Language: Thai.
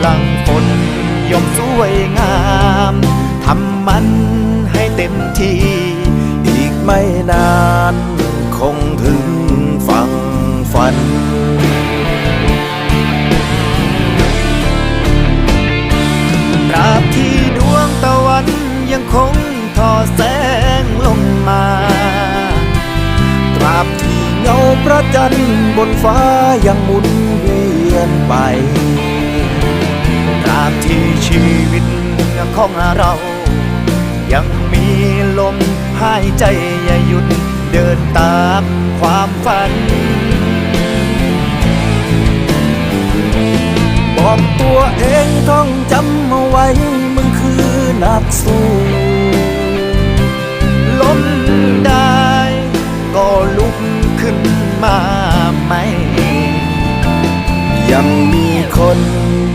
หลังฝนย่อมสวยงามทำมันให้เต็มที่ อีกไม่นานคงถึงฝั่งฝันตราบที่ดวงตะวันยังคงทอแสงลงมาตราบที่เงาพระจันทร์บนฟ้ายังหมุนเวียนไป ชีวิตของเรา ยังมีลมหายใจอย่าหยุดเดินตามความฝัน บอกตัวเองต้องจำเอาไว้มึงคือนักสู้ล้มได้ก็ลุกขึ้นมาไม่ ยังมีคน